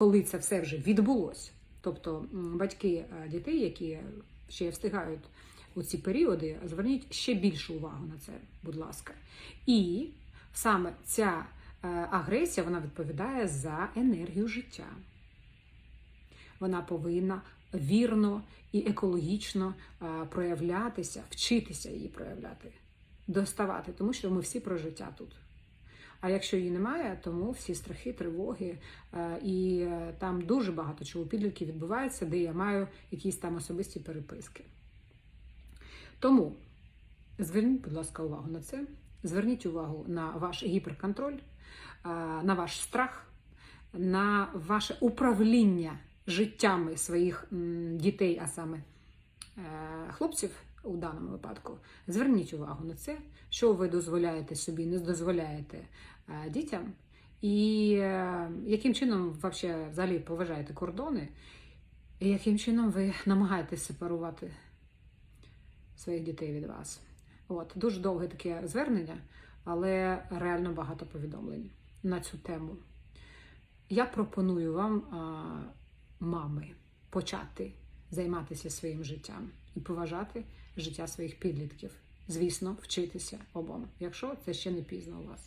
коли це все вже відбулося, тобто батьки е, дітей, які ще встигають у ці періоди, зверніть ще більшу увагу на це, будь ласка. І саме ця е, агресія вона відповідає за енергію життя. Вона повинна вірно і екологічно е, проявлятися, вчитися її проявляти, доставати, тому що ми всі про життя тут. А якщо її немає, тому всі страхи, тривоги е, і е, там дуже багато чого підлітків відбувається, де я маю якісь там особисті переписки. Тому зверніть, будь ласка, увагу на це. Зверніть увагу на ваш гіперконтроль, е, на ваш страх, на ваше управління життями своїх дітей, а саме хлопців у даному випадку. Зверніть увагу на це, що ви дозволяєте собі, не дозволяєте е, дітям, і е, яким чином вообще, взагалі поважаєте кордони, і яким чином ви намагаєтесь сепарувати своїх дітей від вас. От, дуже довге таке звернення, але реально багато повідомлень на цю тему. Я пропоную вам, а, мами, почати займатися своїм життям і поважати життя своїх підлітків. Звісно, вчитися обом, якщо це ще не пізно у вас.